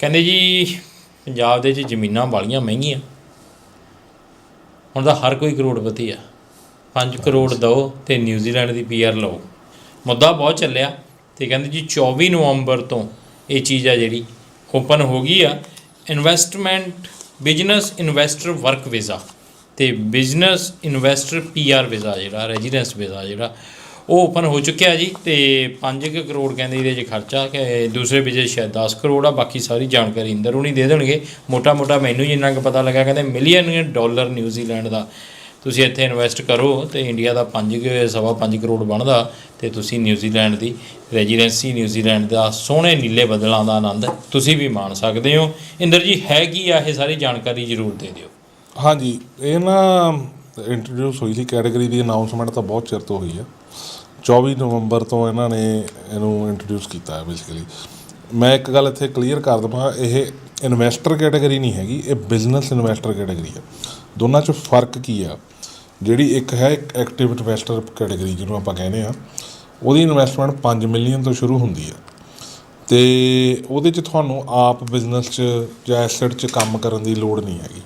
ਕਹਿੰਦੇ ਜੀ ਪੰਜਾਬ ਦੇ ਵਿੱਚ ਜ਼ਮੀਨਾਂ ਵਾਲੀਆਂ ਮਹਿੰਗੀਆਂ। ਹੁਣ ਤਾਂ ਹਰ ਕੋਈ ਕਰੋੜਪਤੀ ਆ। 5 ਕਰੋੜ ਦਿਓ ਤੇ ਨਿਊਜ਼ੀਲੈਂਡ ਦੀ ਪੀਆਰ ਲਓ। ਮੁੱਦਾ ਬਹੁਤ ਚੱਲਿਆ ਤੇ ਕਹਿੰਦੇ ਜੀ 24 ਨਵੰਬਰ ਤੋਂ ਇਹ ਚੀਜ਼ ਆ ਜਿਹੜੀ ਓਪਨ ਹੋ ਗਈ ਆ। Investment business investor work visa ਤੇ ਬਿਜ਼ਨਸ ਇਨਵੈਸਟਰ ਪੀਆਰ ਵੀਜ਼ਾ ਜਿਹੜਾ ਰੈਜ਼ੀਡੈਂਸ ਵੀਜ਼ਾ ਜਿਹੜਾ ਉਹ ਓਪਨ ਹੋ ਚੁੱਕਿਆ ਜੀ ਤੇ 5 ਕਰੋੜ ਕਹਿੰਦੇ ਇਹਦੇ 'ਚ ਖਰਚਾ ਕਿ ਦੂਸਰੇ ਵੀਜ਼ੇ ਸ਼ਾਇਦ 10 ਕਰੋੜ ਆ, ਬਾਕੀ ਸਾਰੀ ਜਾਣਕਾਰੀ ਇੰਦਰ ਹੁਣੀ ਦੇ ਦੇਣਗੇ। ਮੋਟਾ ਮੋਟਾ ਮੈਨੂੰ ਜਿੰਨਾ ਕੁ ਪਤਾ ਲੱਗਾ, ਕਹਿੰਦੇ ਮਿਲੀਅਨ ਡਾਲਰ ਨਿਊਜ਼ੀਲੈਂਡ ਦਾ। ਤੁਸੀਂ ਇੱਥੇ ਇਨਵੈਸਟ ਕਰੋ ਤੇ ਇੰਡੀਆ ਦਾ 5 ਸਵਾ 5 ਕਰੋੜ ਬਣਦਾ ਤੇ ਤੁਸੀਂ ਨਿਊਜ਼ੀਲੈਂਡ ਦੀ ਰੈਜ਼ੀਡੈਂਸੀ ਨਿਊਜ਼ੀਲੈਂਡ ਦਾ ਸੋਹਣੇ ਨੀਲੇ ਬਦਲਾਂ ਦਾ ਆਨੰਦ ਤੁਸੀਂ ਵੀ ਮਾਣ ਸਕਦੇ ਹੋ। ਇੰਦਰ ਜੀ, ਹੈ ਕੀ ਆ ਇਹ ਸਾਰੀ ਜਾਣਕਾਰੀ ਜ਼ਰੂਰ ਦੇ ਦਿਓ। ਹਾਂਜੀ, ਇਹ ਨਾ ਇੰਟਰੋਡਿਊਸ ਹੋਈ ਸੀ ਕੈਟਾਗਰੀ ਦੀ ਅਨਾਉਂਸਮੈਂਟ ਤਾਂ ਬਹੁਤ ਚਿਰ ਤੋਂ ਹੋਈ ਆ। 24 ਨਵੰਬਰ ਤੋਂ ਇਹਨਾਂ ਨੇ ਇਹਨੂੰ ਇੰਟਰੋਡਿਊਸ ਕੀਤਾ ਹੈ ਬੇਸਿਕਲੀ ਮੈਂ ਇੱਕ ਗੱਲ ਇੱਥੇ ਕਲੀਅਰ ਕਰ ਦਵਾਂ, ਇਹ ਇਨਵੈਸਟਰ ਕੈਟਾਗਰੀ ਨਹੀਂ ਹੈਗੀ, ਇਹ ਬਿਜ਼ਨਸ ਇਨਵੈਸਟਰ ਕੈਟਾਗਰੀ ਹੈ। ਦੋਨਾਂ 'ਚ ਫ਼ਰਕ ਕੀ ਆ? ਜਿਹੜੀ ਇੱਕ ਹੈ ਐਕਟਿਵ ਇਨਵੈਸਟਰ ਕੈਟਾਗਰੀ ਜਿਹਨੂੰ ਆਪਾਂ ਕਹਿੰਦੇ ਆ ਉਹਦੀ ਇਨਵੈਸਟਮੈਂਟ 5 ਮਿਲੀਅਨ ਤੋਂ ਸ਼ੁਰੂ ਹੁੰਦੀ ਹੈ। ਤੇ ਉਹਦੇ 'ਚ ਤੁਹਾਨੂੰ ਆਪ ਬਿਜ਼ਨਸ 'ਚ ਜਾਂ ਐਸੈਟ 'ਚ ਕੰਮ ਕਰਨ ਦੀ ਲੋੜ ਨਹੀਂ ਹੈਗੀ।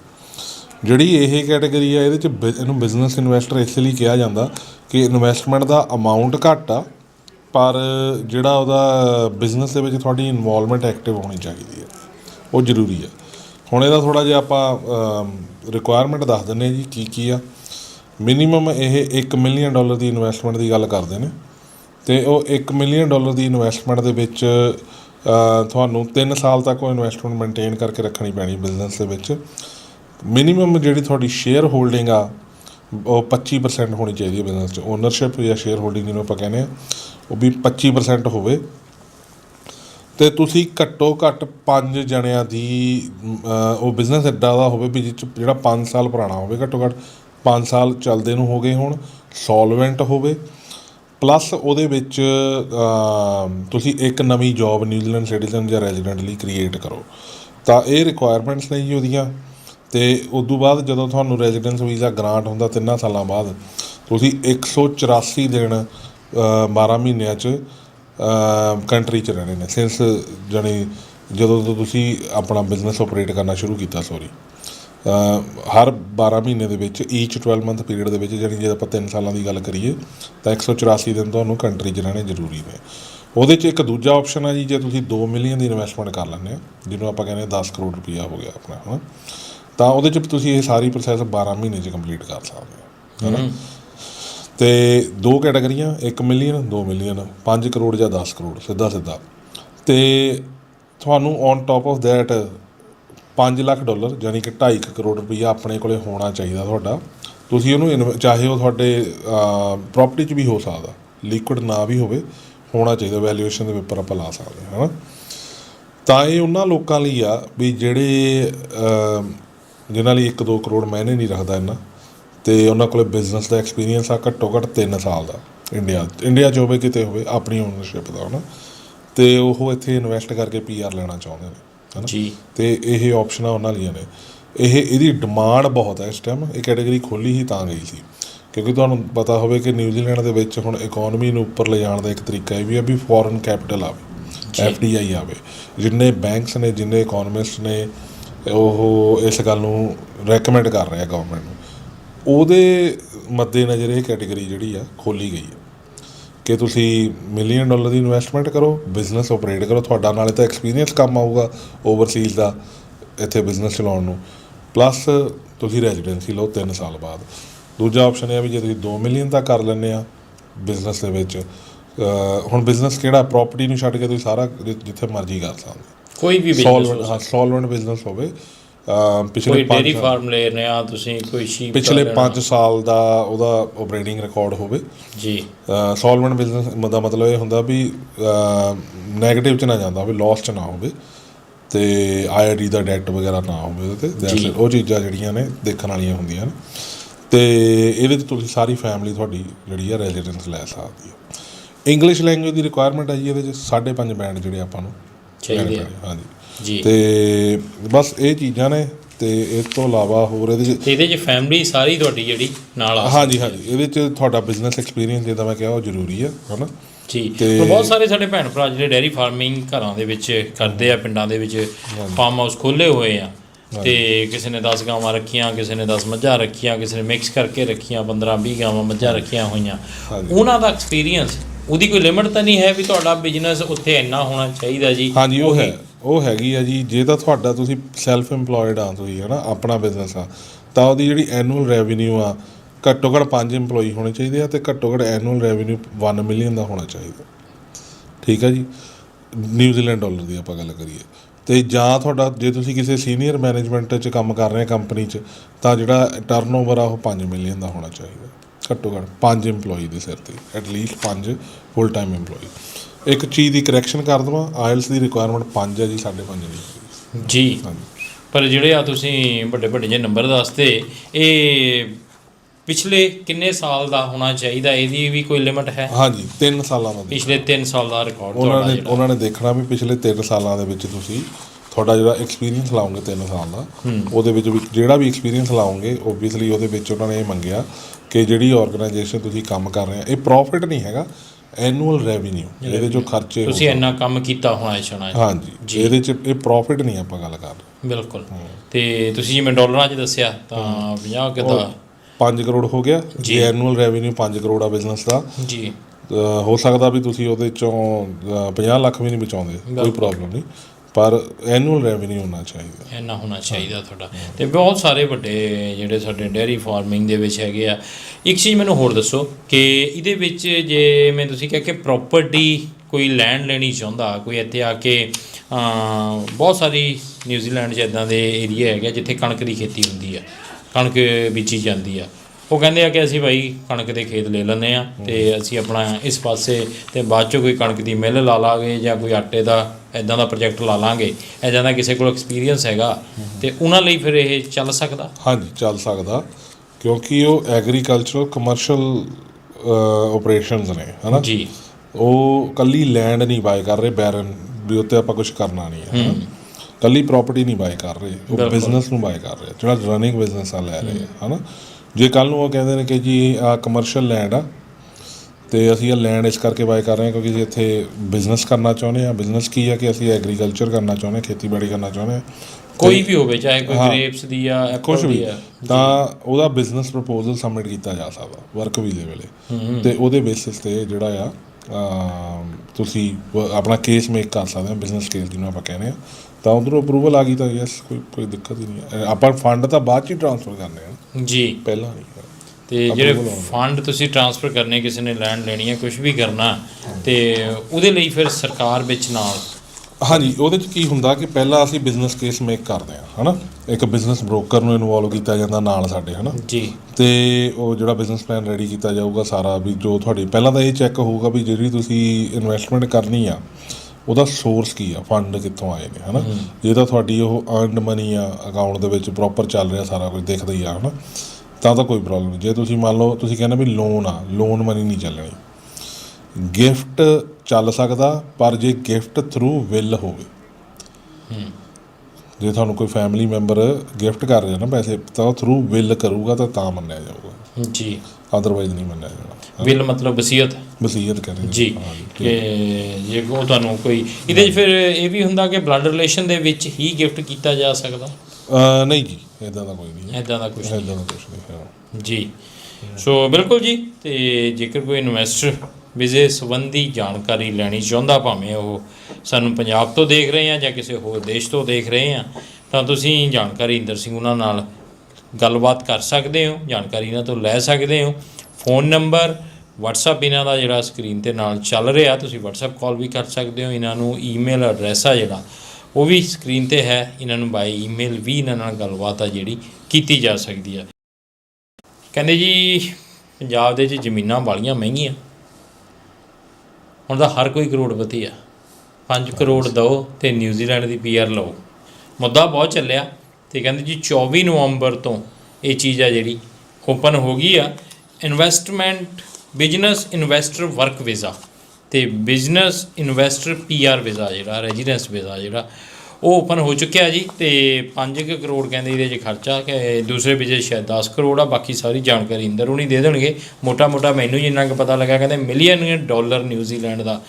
ਜਿਹੜੀ ਇਹ ਕੈਟਾਗਰੀ ਆ, ਇਹਦੇ 'ਚ ਬਿ- ਇਹਨੂੰ ਬਿਜ਼ਨਸ ਇਨਵੈਸਟਰ ਇਸ ਲਈ ਕਿਹਾ ਜਾਂਦਾ ਕਿ ਇਨਵੈਸਟਮੈਂਟ ਦਾ ਅਮਾਊਂਟ ਘੱਟ ਆ, ਪਰ ਜਿਹੜਾ ਉਹਦਾ ਬਿਜ਼ਨਸ ਦੇ ਵਿੱਚ ਤੁਹਾਡੀ ਇਨਵੋਲਵਮੈਂਟ ਐਕਟਿਵ ਹੋਣੀ ਚਾਹੀਦੀ ਹੈ ਉਹ ਜ਼ਰੂਰੀ ਹੈ ਹੁਣ ਇਹਦਾ ਥੋੜਾ ਜਿਹਾ ਆਪਾਂ ਰਿਕੁਆਇਰਮੈਂਟ ਦੱਸ ਦਿੰਨੇ ਜੀ, ਕੀ ਕੀ ਆ। ਮਿਨੀਮਮ ਇਹ 1 ਮਿਲੀਅਨ ਡਾਲਰ ਦੀ ਇਨਵੈਸਟਮੈਂਟ ਦੀ ਗੱਲ ਕਰਦੇ ਨੇ। ਤੇ ਉਹ 1 ਮਿਲੀਅਨ ਡਾਲਰ ਦੀ ਇਨਵੈਸਟਮੈਂਟ ਦੇ ਵਿੱਚ ਤੁਹਾਨੂੰ 3 ਸਾਲ ਤੱਕ ਉਹ ਇਨਵੈਸਟਮੈਂਟ ਮੇਨਟੇਨ ਕਰਕੇ ਰੱਖਣੀ ਪੈਣੀ ਬਿਜ਼ਨਸ ਦੇ ਵਿੱਚ। ਮਿਨੀਮਮ ਜਿਹੜੀ ਤੁਹਾਡੀ ਸ਼ੇਅਰ ਹੋਲਡਿੰਗ ਆ, ਉਹ 25% ਹੋਣੀ ਚਾਹੀਦੀ ਹੈ ਬਿਜ਼ਨਸ 'ਚ। ਓਨਰਸ਼ਿਪ ਜਾਂ ਸ਼ੇਅਰ ਹੋਲਡਿੰਗ ਜਿਹਨੂੰ ਆਪਾਂ ਕਹਿੰਦੇ ਆ, ਉਹ ਵੀ 25% ਹੋਵੇ। ਤੇ ਤੁਸੀਂ ਘੱਟੋ ਘੱਟ 5 ਜਣਿਆਂ ਦੀ ਉਹ ਬਿਜ਼ਨਸ ਇੱਦਾਂ ਦਾ ਹੋਵੇ ਵੀ ਜਿਹ 'ਚ ਜਿਹੜਾ 5 ਸਾਲ ਪੁਰਾਣਾ ਹੋਵੇ। ਘੱਟੋ ਘੱਟ 5 ਸਾਲ ਚੱਲਦੇ ਨੂੰ ਹੋ ਗਏ ਹੁਣ ਸੋਲਵੈਂਟ ਹੋਵੇ। ਪਲੱਸ ਉਹਦੇ ਵਿੱਚ ਤੁਸੀਂ ਇੱਕ ਨਵੀਂ ਜੌਬ ਨਿਊਜ਼ੀਲੈਂਡ ਸਿਟੀਜ਼ਨ ਜਾਂ ਰੈਜ਼ੀਡੈਂਟ ਲਈ ਕ੍ਰੀਏਟ ਕਰੋ। ਤਾਂ ਇਹ ਰਿਕੁਆਇਰਮੈਂਟਸ ਨੇ ਜੀ ਉਹਦੀਆਂ। ਅਤੇ ਉਸ ਤੋਂ ਬਾਅਦ ਜਦੋਂ ਤੁਹਾਨੂੰ ਰੈਜ਼ੀਡੈਂਸ ਵੀਜ਼ਾ ਗ੍ਰਾਂਟ ਹੁੰਦਾ ਤਿੰਨਾਂ ਸਾਲਾਂ ਬਾਅਦ ਤੁਸੀਂ 184 ਦਿਨ ਅ, 12 ਮਹੀਨਿਆਂ 'ਚ ਕੰਟਰੀ 'ਚ ਰਹਿਣੇ ਨੇ ਸਿੰਸ ਜਾਣੀ ਜਦੋਂ ਤੋਂ ਤੁਸੀਂ ਆਪਣਾ ਬਿਜ਼ਨਸ ਆਪਰੇਟ ਕਰਨਾ ਸ਼ੁਰੂ ਕੀਤਾ ਸੌਰੀ ਹਰ 12 ਮਹੀਨੇ ਦੇ ਵਿੱਚ ਈਚ 12 ਮੰਥ ਪੀਰੀਅਡ ਦੇ ਵਿੱਚ ਜਾਣੀ ਜੇ ਆਪਾਂ 3 ਸਾਲਾਂ ਦੀ ਗੱਲ ਕਰੀਏ ਤਾਂ 184 ਦਿਨ ਤੁਹਾਨੂੰ ਕੰਟਰੀ 'ਚ ਰਹਿਣੇ ਜ਼ਰੂਰੀ ਨੇ। ਉਹਦੇ 'ਚ ਇੱਕ ਦੂਜਾ ਆਪਸ਼ਨ ਹੈ ਜੀ ਜੇ ਤੁਸੀਂ 2 ਮਿਲੀਅਨ ਦੀ ਇਨਵੈਸਟਮੈਂਟ ਕਰ ਲੈਂਦੇ ਹੋ ਜਿਹਨੂੰ ਆਪਾਂ ਕਹਿੰਦੇ ਹਾਂ 10 ਕਰੋੜ ਰੁਪਈਆ ਹੋ ਗਿਆ ਆਪਣਾ ਹਨਾ? ਤਾਂ ਉਹਦੇ 'ਚ ਤੁਸੀਂ ਇਹ ਸਾਰੀ ਪ੍ਰੋਸੈਸ 12 ਮਹੀਨੇ 'ਚ ਕੰਪਲੀਟ ਕਰ ਸਕਦੇ ਹੋ ਹਨਾ ਤੇ ਦੋ ਕੈਟਾਗਰੀਆਂ 1 ਮਿਲੀਅਨ 2 ਮਿਲੀਅਨ 5 ਕਰੋੜ ਜਾਂ 10 ਕਰੋੜ ਸਿੱਧਾ ਸਿੱਧਾ। ਤੇ ਤੁਹਾਨੂੰ on top of that 5 lakh dollar ਯਾਨੀ ਕਿ 2.5 ਕਰੋੜ ਰੁਪਈਆ ਆਪਣੇ ਕੋਲੇ ਹੋਣਾ ਚਾਹੀਦਾ ਤੁਹਾਡਾ। ਤੁਸੀਂ ਉਹਨੂੰ ਚਾਹੇ ਉਹ ਤੁਹਾਡੇ ਪ੍ਰਾਪਰਟੀ 'ਚ ਵੀ ਹੋ ਸਕਦਾ ਲਿਕੁਇਡ ਨਾ ਵੀ ਹੋਵੇ ਹੋਣਾ ਚਾਹੀਦਾ ਵੈਲਿਊਏਸ਼ਨ ਦੇ ਪੇਪਰ ਆਪਾਂ ਲਾ ਸਕਦੇ ਹਾਂ ਹਨਾ ਤਾਂ ਇਹ ਉਹਨਾਂ ਲੋਕਾਂ ਲਈ ਆ ਵੀ ਜਿਹੜੇ ਜਿਨ੍ਹਾਂ ਲਈ 1-2 ਕਰੋੜ ਮਹੀਨੇ ਨਹੀਂ ਰੱਖਦਾ ਇੰਨਾ ਤੇ ਉਹਨਾਂ ਕੋਲੇ ਬਿਜ਼ਨਸ ਦਾ ਐਕਸਪੀਰੀਅੰਸ ਆ ਘੱਟੋ ਘੱਟ 3 ਸਾਲ ਦਾ ਇੰਡੀਆ ਇੰਡੀਆ 'ਚ ਹੋਵੇ ਕਿਤੇ ਹੋਵੇ ਆਪਣੀ ਓਨਰਸ਼ਿਪ ਦਾ ਹਨਾ? ਤੇ ਉਹ ਇੱਥੇ ਇਨਵੈਸਟ ਕਰਕੇ ਪੀਆਰ ਲੈਣਾ ਚਾਹੁੰਦੇ ਨੇ ਹਨਾ? ਜੀ। ਤੇ ਇਹ ਆਪਸ਼ਨਾਂ ਉਹਨਾਂ ਲਈਆਂ ਨੇ। ਇਹ ਇਹਦੀ ਡਿਮਾਂਡ ਬਹੁਤ ਹੈ ਇਸ ਟਾਈਮ ਇਹ ਕੈਟਾਗਰੀ ਖੋਲੀ ਹੀ ਤਾਂ ਗਈ ਸੀ। ਕਿਉਂਕਿ ਤੁਹਾਨੂੰ ਪਤਾ ਹੋਵੇ ਕਿ ਨਿਊਜ਼ੀਲੈਂਡ ਦੇ ਵਿੱਚ ਹੁਣ ਇਕਨੋਮੀ ਨੂੰ ਉੱਪਰ ਲਿਜਾਣ ਦਾ ਇੱਕ ਤਰੀਕਾ ਇਹ ਵੀ ਹੈ ਵੀ ਫੋਰਨ ਕੈਪੀਟਲ ਆਵੇ ਐਫਡੀਆਈ ਆਵੇ। ਜਿੰਨੇ ਬੈਂਕਸ ਨੇ ਜਿੰਨੇ ਇਕਨੋਮਿਸਟ ਨੇ ਉਹ ਇਸ ਗੱਲ ਨੂੰ ਰეკਮੈਂਡ ਕਰ ਰਿਹਾ ਆ ਗਵਰਨਮੈਂਟ ਨੂੰ। ਉਹਦੇ ਮੱਦੇ ਨਜ਼ਰ ਇਹ ਕੈਟਾਗਰੀ ਜਿਹੜੀ ਆ ਖੋਲੀ ਗਈ ਹੈ ਕਿ ਤੁਸੀਂ ਮਿਲੀਅਨ ਡਾਲਰ ਦੀ ਇਨਵੈਸਟਮੈਂਟ ਕਰੋ ਬਿਜ਼ਨਸ ਆਪਰੇਟ ਕਰੋ। ਤੁਹਾਡਾ ਨਾਲੇ ਤਾਂ ਐਕਸਪੀਰੀਅੰਸ ਕੰਮ ਆਊਗਾ ਓਵਰਸੀਜ਼ ਦਾ ਇੱਥੇ ਬਿਜ਼ਨਸ ਚਲਾਉਣ ਨੂੰ। ਪਲੱਸ ਤੁਸੀਂ ਰੈਜ਼ੀਡੈਂਸੀ ਲਓ 3 ਸਾਲ ਬਾਅਦ। ਦੂਜਾ ਆਪਸ਼ਨ ਇਹ ਆ ਵੀ ਜੇ ਤੁਸੀਂ 2 ਮਿਲੀਅਨ ਦਾ ਕਰ ਲੈਂਦੇ ਆ ਬਿਜ਼ਨਸ ਦੇ ਵਿੱਚ। ਹੁਣ ਬਿਜ਼ਨਸ ਕਿਹੜਾ ਪ੍ਰਾਪਰਟੀ ਨੂੰ ਛੱਡ ਕੇ ਤੁਸੀਂ ਸਾਰਾ ਜਿੱਥੇ ਮਰਜ਼ੀ ਕਰ ਸਕਦੇ ਕੋਈ ਵੀ ਬਿਜ਼ਨਸ ਹਾਂ ਸੋਲਵੈਂਟ ਬਿਜ਼ਨਸ ਹੋਵੇ। ਪਿਛਲੇ ਕੋਈ ਪੰਜ ਡੇਰੀ ਸਾਲ- ਫਾਰਮ ਲੈ ਰਹੇ ਆ ਤੁਸੀਂ ਕੋਈ ਸ਼ੀਪ ਪਿਛਲੇ 5 ਸਾਲ ਦਾ ਉਹਦਾ ਆਪਰੇਟਿੰਗ ਰਿਕਾਰਡ ਹੋਵੇ। ਜੀ। ਸੋਲਵੈਂਟ ਬਿਜ਼ਨਸ ਦਾ ਮਤਲਬ ਇਹ ਹੁੰਦਾ ਵੀ 네ਗੇਟਿਵ ਚ ਨਾ ਜਾਂਦਾ ਹੋਵੇ ਲਾਸ ਚ ਨਾ ਹੋਵੇ। ਤੇ ਆਈਆਰਡੀ ਦਾ ਡੈਟ ਵਗੈਰਾ ਨਾ ਹੋਵੇ ਉਹਦੇ ਤੇ. ਉਹ ਚੀਜ਼ਾਂ ਜਿਹੜੀਆਂ ਨੇ ਦੇਖਣ ਵਾਲੀਆਂ ਹੁੰਦੀਆਂ ਨੇ। ਤੇ ਇਹਦੇ 'ਚ ਤੁਸੀਂ ਸਾਰੀ ਫੈਮਿਲੀ ਤੁਹਾਡੀ ਜਿਹੜੀ ਆ ਰੈਜ਼ੀਡੈਂਸ ਲੈ ਸਕਦੀ ਹੈ। ਇੰਗਲਿਸ਼ ਲੈਂਗੁਏਜ ਦੀ ਰਿਕੁਆਇਰਮੈਂਟ ਹੈ ਜੀ ਇਹਦੇ 'ਚ 5.5 ਬੈਂਡ ਜਿਹੜੇ ਆਪਾਂ ਨੂੰ। ਚਾਹੀਦੇ ਆ। ਹਾਂਜੀ ਜੀ। ਤੇ ਬਸ ਇਹ ਚੀਜ਼ਾਂ ਨੇ ਤੇ ਇਸ ਤੋਂ ਇਲਾਵਾ ਹੋਰ ਇਹਦੇ 'ਚ ਇਹਦੇ 'ਚ ਫੈਮਿਲੀ ਸਾਰੀ ਤੁਹਾਡੀ ਜਿਹੜੀ ਨਾਲ ਆ। ਹਾਂਜੀ ਹਾਂਜੀ। ਇਹਦੇ 'ਚ ਤੁਹਾਡਾ ਬਿਜ਼ਨਸ ਐਕਸਪੀਰੀਅੰਸ ਜਿੱਦਾਂ ਮੈਂ ਕਿਹਾ ਉਹ ਜ਼ਰੂਰੀ ਹੈ ਹਨਾ? ਜੀ। ਤੇ- ਬਹੁਤ ਸਾਰੇ ਸਾਡੇ ਭੈਣ ਭਰਾ ਜਿਹੜੇ ਡੈਰੀ ਫਾਰਮਿੰਗ ਘਰਾਂ ਦੇ ਵਿੱਚ ਕਰਦੇ ਆ ਪਿੰਡਾਂ ਦੇ ਵਿੱਚ ਫਾਰਮ ਹਾਊਸ ਖੋਲੇ ਹੋਏ ਆ। ਤੇ ਕਿਸੇ ਨੇ 10 ਗਾਵਾਂ ਰੱਖੀਆਂ ਕਿਸੇ ਨੇ 10 ਮੱਝਾਂ ਰੱਖੀਆਂ ਕਿਸੇ ਨੇ ਮਿਕਸ ਕਰਕੇ ਰੱਖੀਆਂ 15 20 ਗਾਵਾਂ ਮੱਝਾਂ ਰੱਖੀਆਂ ਹੋਈਆਂ। ਉਹਨਾਂ ਦਾ ਐਕਸਪੀਰੀਅੰਸ ਉਹਦੀ ਕੋਈ ਲਿਮਟ ਤਾਂ ਨਹੀਂ ਹੈ ਵੀ ਤੁਹਾਡਾ ਬਿਜ਼ਨਸ ਉੱਥੇ ਇੰਨਾ ਹੋਣਾ ਚਾਹੀਦਾ ਜੀ? ਹਾਂਜੀ ਉਹ ਹੈ। ਉਹ ਹੈਗੀ ਆ ਜੀ ਜੇ ਤਾਂ ਤੁਹਾਡਾ ਤੁਸੀਂ ਸੈਲਫ EMPLOYED ਆ ਤੁਸੀਂ ਹੈ ਨਾ ਆਪਣਾ ਬਿਜ਼ਨਸ ਆ ਤਾਂ ਉਹਦੀ ਜਿਹੜੀ ਐਨੂਅਲ ਰੈਵਨਿਊ ਆ ਘੱਟੋ ਘੱਟ 5 EMPLOYE ਹੋਣੇ ਚਾਹੀਦੇ ਆ ਤੇ ਘੱਟੋ ਘੱਟ ਐਨੂਅਲ ਰੈਵਨਿਊ 1 ਮਿਲੀਅਨ ਦਾ ਹੋਣਾ ਚਾਹੀਦਾ। ਠੀਕ ਆ ਜੀ? ਨਿਊਜ਼ੀਲੈਂਡ ਡਾਲਰ ਦੀ ਆਪਾਂ ਗੱਲ ਕਰੀਏ। ਤੇ ਜਾਂ ਤੁਹਾਡਾ ਜੇ ਤੁਸੀਂ ਕਿਸੇ ਸੀਨੀਅਰ ਮੈਨੇਜਮੈਂਟ 'ਚ ਕੰਮ ਕਰ ਰਹੇ ਆ ਕੰਪਨੀ 'ਚ ਤਾਂ ਜਿਹੜਾ ਟਰਨਓਵਰ ਆ ਉਹ 5 ਮਿਲੀਅਨ ਦਾ ਹੋਣਾ ਚਾਹੀਦਾ। ਘੱਟੋ ਘੱਟ 5 EMPLOYE ਦੇ ਸਿਰ ਤੇ at least 5 full time EMPLOYE ਇੱਕ ਚੀਜ਼ ਦੀ ਕਰੈਕਸ਼ਨ ਕਰ ਦਵਾਂ ਆਇਲਸ ਦੀ ਰਿਕੁਆਇਰਮੈਂਟ 5 ਹੈ ਜੀ 5.5 ਨਹੀਂ ਜੀ। ਪਰ ਜਿਹੜੇ ਆ ਤੁਸੀਂ ਵੱਡੇ ਵੱਡੇ ਜੇ ਨੰਬਰ ਦੱਸਦੇ ਇਹ ਪਿਛਲੇ ਕਿੰਨੇ ਸਾਲ ਦਾ ਹੋਣਾ ਚਾਹੀਦਾ? ਇਹਦੀ ਵੀ ਕੋਈ ਲਿਮਟ ਹੈ? ਹਾਂਜੀ 3 ਸਾਲਾਂ ਦਾ। ਪਿਛਲੇ 3 ਸਾਲ ਦਾ ਰਿਕਾਰਡ ਉਹਨਾਂ ਨੇ ਉਹਨਾਂ ਨੇ ਦੇਖਣਾ ਵੀ ਪਿਛਲੇ 3 ਸਾਲਾਂ ਦੇ ਵਿੱਚ ਤੁਸੀਂ ਤੁਹਾਡਾ ਜਿਹੜਾ ਐਕਸਪੀਰੀਅੰਸ ਲਾਉਂਗੇ 3 ਸਾਲ ਦਾ ਉਹਦੇ ਵਿੱਚ ਵੀ ਜਿਹੜਾ ਵੀ ਐਕਸਪੀਰੀਅੰਸ ਲਾਉਂਗੇ ਓਬਵੀਅਸਲੀ ਉਹਦੇ ਵਿੱਚ ਉਹਨਾਂ ਨੇ ਇਹ ਮੰਗਿਆ ਕਿ ਜਿਹੜੀ ਆਰਗੇਨਾਈਜੇਸ਼ਨ ਤੁਸੀਂ ਕੰਮ ਕਰ ਰਹੇ ਆ ਇਹ ਪ੍ਰੋਫਿਟ ਨਹੀਂ ਹੈਗਾ ਐਨੂਅਲ ਰੈਵਨਿਊ ਇਹਦੇ ਜੋ ਖਰਚੇ ਤੁਸੀਂ ਇੰਨਾ ਕੰਮ ਕੀਤਾ ਹੋਣਾ ਹੈ ਹਾਂਜੀ ਇਹਦੇ ਚ ਇਹ ਪ੍ਰੋਫਿਟ ਨਹੀਂ ਆਪਾਂ ਗੱਲ ਕਰ ਰਹੇ। ਬਿਲਕੁਲ। ਤੇ ਤੁਸੀਂ ਜਿਵੇਂ ਡਾਲਰਾਂ 'ਚ ਦੱਸਿਆ ਤਾਂ 50 ਕਿਦਾ 5 ਕਰੋੜ ਹੋ ਗਿਆ। ਜੇ। ਐਨੂਅਲ ਰੈਵਨਿਊ 5 ਕਰੋੜ ਆ ਬਿਜ਼ਨਸ ਦਾ ਜੀ। ਹੋ ਸਕਦਾ ਵੀ ਤੁਸੀਂ ਉਹਦੇ ਚੋਂ ਅ, 50 ਲੱਖ ਵੀ ਨਹੀਂ ਬਚਾਉਂਦੇ ਕੋਈ ਪ੍ਰੋਬਲਮ ਨਹੀਂ। ਪਰ ਐਨੂਅਲ ਰੈਵਨਿਊ ਹੋਣਾ ਚਾਹੀਦਾ। ਇੰਨਾ ਹੋਣਾ ਚਾਹੀਦਾ ਤੁਹਾਡਾ। ਤੇ ਬਹੁਤ ਸਾਰੇ ਵੱਡੇ ਜਿਹੜੇ ਸਾਡੇ ਡੇਅਰੀ ਫਾਰਮਿੰਗ ਦੇ ਵਿੱਚ ਹੈਗੇ ਆ। ਇੱਕ ਚੀਜ਼ ਮੈਨੂੰ ਹੋਰ ਦੱਸੋ ਕਿ ਇਹਦੇ ਵਿੱਚ ਜੇ ਮੈਂ ਤੁਸੀਂ ਕਹਿ ਕੇ ਪ੍ਰਾਪਰਟੀ ਕੋਈ ਲੈਂਡ ਲੈਣੀ ਚਾਹੁੰਦਾ, ਕੋਈ ਇੱਥੇ ਆ ਕੇ ਬਹੁਤ ਸਾਰੀ ਨਿਊਜ਼ੀਲੈਂਡ 'ਚ ਇਦਾਂ ਦੇ ਏਰੀਆ ਹੈਗੇ ਆ ਜਿੱਥੇ ਕਣਕ ਦੀ ਖੇਤੀ ਹੁੰਦੀ ਆ, ਕਣਕ ਬੀਜੀ ਜਾਂਦੀ ਆ। ਉਹ ਕਹਿੰਦੇ ਆ ਕਿ ਅਸੀਂ ਭਾਈ ਕਣਕ ਦੇ ਖੇਤ ਲੈ ਲੈਂਦੇ ਆ ਤੇ ਅਸੀਂ ਆਪਣਾ ਇਸ ਪਾਸੇ ਤੇ ਬਾਅਦ ਚੋਂ ਕੋਈ ਕਣਕ ਦੀ ਮਿੱਲ ਲਾ ਲਾਂਗੇ ਜਾਂ ਕੋਈ ਆਟੇ ਦਾ ਇਦਾਂ ਦਾ ਪ੍ਰੋਜੈਕਟ ਲਾ ਲਾਂਗੇ ਇਦਾਂ ਦਾ ਕਿਸੇ ਕੋਲ ਐਕਸਪੀਰੀਅੰਸ ਹੈਗਾ ਤੇ ਉਹਨਾਂ ਲਈ ਫਿਰ ਇਹ ਚੱਲ ਸਕਦਾ? ਹਾਂਜੀ ਚੱਲ ਸਕਦਾ ਕਿਉਂਕਿ ਉਹ ਐਗਰੀਕਲਚਰਲ ਕਮਰਸ਼ੀਅਲ ਆਪਰੇਸ਼ਨਸ ਨੇ ਹਨਾ? ਜੀ। ਉਹ ਕੱਲੀ ਲੈਂਡ ਨਹੀਂ ਬਾਏ ਕਰ ਰਹੇ ਬੈਰਨ ਵੀ ਉੱਤੇ ਆਪਾਂ ਕੁਝ ਕਰਨਾ ਨਹੀਂ ਹੈ। ਕੱਲੀ ਪ੍ਰਾਪਰਟੀ ਨਹੀਂ ਬਾਏ ਕਰ ਰਹੇ ਉਹ ਬਿਜ਼ਨਸ ਨੂੰ ਬਾਏ ਕਰ ਰਹੇ ਜਿਹੜਾ ਰਨਿੰਗ ਬਿਜ਼ਨਸ ਆ ਲੈ ਰਹੇ ਹਨਾ? ਜੇ ਕੱਲ ਨੂੰ ਉਹ ਕਹਿੰਦੇ ਨੇ ਕਿ ਜੀ ਆ ਕਮਰਸ਼ੀਅਲ ਲੈਂਡ ਆ ਤੇ ਅਸੀਂ ਇਹ ਲੈਂਡ ਇਸ ਕਰਕੇ ਬਾਏ ਕਰ ਰਹੇ ਹਾਂ ਕਿਉਂਕਿ ਅਸੀਂ ਇੱਥੇ ਬਿਜ਼ਨਸ ਕਰਨਾ ਚਾਹੁੰਦੇ ਆ ਬਿਜ਼ਨਸ ਕੀ ਆ ਕਿ ਅਸੀਂ ਐਗਰੀਕਲਚਰ ਕਰਨਾ ਚਾਹੁੰਦੇ ਹਾਂ ਖੇਤੀਬਾੜੀ ਕਰਨਾ ਚਾਹੁੰਦੇ ਆ ਕੋਈ ਵੀ ਹੋਵੇ ਚਾਹੇ ਕੋਈ ਗ੍ਰੇਪਸ ਦੀ ਆ ਐਪਲ ਦੀ ਆ। ਤਾਂ ਉਹਦਾ ਬਿਜ਼ਨਸ ਪ੍ਰਪੋਜ਼ਲ ਸਬਮਿਟ ਕੀਤਾ ਜਾ ਸਕਦਾ ਵਰਕ ਵੀਜ਼ੇ ਵੇਲੇ। ਤੇ ਉਹਦੇ ਬੇਸਿਸ ਤੇ ਜਿਹੜਾ ਆ ਤੁਸੀਂ ਆਪਣਾ ਕੇਸ ਮੇਕ ਕਰ ਸਕਦੇ ਹੋ ਬਿਜ਼ਨਸ ਕੇਸ ਜਿਹਨੂੰ ਆਪਾਂ ਕਹਿੰਦੇ ਆ ਤਾਂ ਉਧਰੋਂ ਅਪਰੂਵਲ ਆ ਗਈ ਤਾਂ ਯੈਸ ਕੋਈ ਕੋਈ ਦਿੱਕਤ ਹੀ ਨਹੀਂ ਹੈ। ਆਪਾਂ ਫੰਡ ਤਾਂ ਬਾਅਦ ਚ ਹੀ ਟ੍ਰਾਂਸਫਰ ਕਰਨੇ ਆ। ਜੀ। ਪਹਿਲਾਂ ਨਹੀਂ। ਤੇ ਜਿਹੜੇ ਫੰਡ ਤੁਸੀਂ ਟ੍ਰਾਂਸਫਰ ਕਰਨੇ ਕਿਸੇ ਨੇ ਲੈਂਡ ਲੈਣੀ ਹੈ ਕੁਝ ਵੀ ਕਰਨਾ ਤੇ ਉਹਦੇ ਲਈ ਫਿਰ ਸਰਕਾਰ ਵਿੱਚ ਨਾਲ। ਹਾਂਜੀ ਉਹਦੇ ਚ ਕੀ ਹੁੰਦਾ ਕਿ ਪਹਿਲਾਂ ਅਸੀਂ ਬਿਜ਼ਨਸ ਕੇਸ ਮੇਕ ਕਰਦੇ ਆ ਹਨਾ? ਇੱਕ ਬਿਜ਼ਨਸ ਬ੍ਰੋਕਰ ਨੂੰ ਇਨਵੋਲਵ ਕੀਤਾ ਜਾਂਦਾ ਨਾਲ ਸਾਡੇ ਹਨਾ? ਜੀ। ਤੇ ਉਹ ਜਿਹੜਾ ਬਿਜ਼ਨਸ ਪਲਾਨ ਰੈਡੀ ਕੀਤਾ ਜਾਊਗਾ ਸਾਰਾ ਵੀ ਜੋ ਤੁਹਾਡੀ ਪਹਿਲਾਂ ਤਾਂ ਇਹ ਚੈੱਕ ਹੋਊਗਾ ਵੀ ਜਿਹੜੀ ਤੁਸੀਂ ਇਨਵੈਸਟਮੈਂਟ ਕਰਨੀ ਆ ਉਹਦਾ ਸੋਰਸ ਕੀ ਆ ਫੰਡ ਕਿੱਥੋਂ ਆਏ ਨੇ ਹਨਾ? ਜੇ ਤਾਂ ਤੁਹਾਡੀ ਉਹ ਅਰਨਡ ਮਨੀ ਆ ਅਕਾਊਂਟ ਦੇ ਵਿੱਚ ਪ੍ਰੋਪਰ ਚੱਲ ਰਿਹਾ ਸਾਰਾ ਕੁਝ ਦਿਖਦਾ ਹੀ ਆ ਹਨਾ? ਤਾਂ ਤਾਂ ਕੋਈ ਪ੍ਰੋਬਲਮ ਨਹੀਂ। ਜੇ ਤੁਸੀਂ ਮੰਨ ਲਓ ਤੁਸੀਂ ਕਹਿੰਦੇ ਵੀ ਲੋਨ ਆ ਲੋਨ ਮਨੀ ਨਹੀਂ ਚੱਲਣੀ। ਗਿਫਟ ਚੱਲ ਸਕਦਾ ਪਰ ਜੇ ਗਿਫਟ ਥਰੂ ਵਿਲ ਹੋਵੇ। ਜੇ ਤੁਹਾਨੂੰ ਕੋਈ ਫੈਮਿਲੀ ਮੈਂਬਰ ਗਿਫਟ ਕਰ ਰਿਹਾ ਨਾ ਪੈਸੇ ਤਾਂ ਉਹ ਥਰੂ ਵਿਲ ਕਰੂਗਾ ਤਾਂ ਤਾਂ ਮੰਨਿਆ ਜਾਊਗਾ। ਜੀ। ਅਦਰਵਾਈਜ਼ ਨਹੀਂ ਮੰਨਿਆ ਜਾਣਾ। ਵਿਲ ਮਤਲਬ ਵਸੀਅਤ? ਵਸੀਅਤ ਕਹਿੰਦੇ। ਜੀ। ਕਿ ਜੇ ਕੋ ਤੁਹਾਨੂੰ ਕੋਈ ਇਹਦੇ ਫਿਰ ਇਹ ਵੀ ਹੁੰਦਾ ਕਿ ਬਲੱਡ ਰਿਲੇਸ਼ਨ ਦੇ ਵਿੱਚ ਹੀ ਗਿਫਟ ਕੀਤਾ ਜਾ ਸਕਦਾ। ਅਹ ਨਹੀਂ ਜੀ ਇਦਾਂ ਦਾ ਕੋਈ ਨਹੀਂ ਐਦਾਂ ਦਾ ਕੁਝ ਇਦਾਂ ਦਾ ਕੁਝ ਨਹੀਂ ਹੈ। ਜੀ। ਸੋ ਬਿਲਕੁਲ ਜੀ ਤੇ ਜੇਕਰ ਕੋਈ ਇਨਵੈਸਟਰ ਵਿਜ਼ੇ ਸੰਬੰਧੀ ਜਾਣਕਾਰੀ ਲੈਣੀ ਚਾਹੁੰਦਾ ਭਾਵੇਂ ਉਹ ਸਾਨੂੰ ਪੰਜਾਬ ਤੋਂ ਦੇਖ ਰਹੇ ਆ ਜਾਂ ਕਿਸੇ ਹੋਰ ਦੇਸ਼ ਤੋਂ ਦੇਖ ਰਹੇ ਆ ਤਾਂ ਤੁਸੀਂ ਜਾਣਕਾਰੀ ਇੰਦਰ ਸਿੰਘ ਉਹਨਾਂ ਨਾਲ ਗੱਲਬਾਤ ਕਰ ਸਕਦੇ ਹੋ ਜਾਣਕਾਰੀ ਇਹਨਾਂ ਤੋਂ ਲੈ ਸਕਦੇ ਹੋ। ਫੋਨ ਨੰਬਰ WhatsApp ਇਹਨਾਂ ਦਾ ਜਿਹੜਾ ਸਕਰੀਨ ਤੇ ਨਾਲ ਚੱਲ ਰਿਹਾ ਤੁਸੀਂ WhatsApp ਕਾਲ ਵੀ ਕਰ ਸਕਦੇ ਹੋ। ਇਹਨਾਂ ਨੂੰ ਈਮੇਲ ਐਡਰੈਸ ਆ ਜਿਹੜਾ ਉਹ ਵੀ ਸਕਰੀਨ ਤੇ ਹੈ ਇਹਨਾਂ ਨੂੰ ਬਾਈ ਈਮੇਲ ਵੀ ਇਹਨਾਂ ਨਾਲ ਗੱਲਬਾਤ ਆ ਜਿਹੜੀ ਕੀਤੀ ਜਾ ਸਕਦੀ ਆ। ਕਹਿੰਦੇ ਜੀ ਪੰਜਾਬ ਦੇ ਵਿੱਚ ਜ਼ਮੀਨਾਂ ਵਾਲੀਆਂ ਮਹਿੰਗੀਆਂ। ਹੁਣ ਤਾਂ ਹਰ ਕੋਈ ਕਰੋੜਪਤੀ ਆ। 5 ਕਰੋੜ ਦਿਓ ਤੇ ਨਿਊਜ਼ੀਲੈਂਡ ਦੀ ਪੀਆਰ ਲਓ। ਮੁੱਦਾ ਬਹੁਤ ਚੱਲਿਆ ਤੇ ਕਹਿੰਦੇ ਜੀ 24 ਨਵੰਬਰ ਤੋਂ ਇਹ ਚੀਜ਼ ਆ ਜਿਹੜੀ ਓਪਨ ਹੋ ਗਈ ਆ। Investment business investor work visa ਤੇ ਬਿਜ਼ਨਸ ਇਨਵੈਸਟਰ ਪੀਆਰ ਵੀਜ਼ਾ ਜਿਹੜਾ, ਰੈਜ਼ੀਡੈਂਸ ਵੀਜ਼ਾ ਜਿਹੜਾ, ਉਹ ਓਪਨ ਹੋ ਚੁੱਕਿਆ ਜੀ ਤੇ 5 ਕਰੋੜ ਕਹਿੰਦੇ ਇਹਦੇ 'ਚ ਖਰਚਾ ਕਿ ਦੂਸਰੇ ਵਿਜੇ ਸ਼ਾਇਦ 10 ਕਰੋੜ ਆ, ਬਾਕੀ ਸਾਰੀ ਜਾਣਕਾਰੀ ਇੰਦਰ ਹੁਣੀ ਦੇ ਦੇਣਗੇ। ਮੋਟਾ ਮੋਟਾ ਮੈਨੂੰ ਜਿੰਨਾ ਕੁ ਪਤਾ ਲੱਗਾ ਕਹਿੰਦੇ ਮਿਲੀਅਨ ਡਾਲਰ ਨਿਊਜ਼ੀਲੈਂਡ ਦਾ।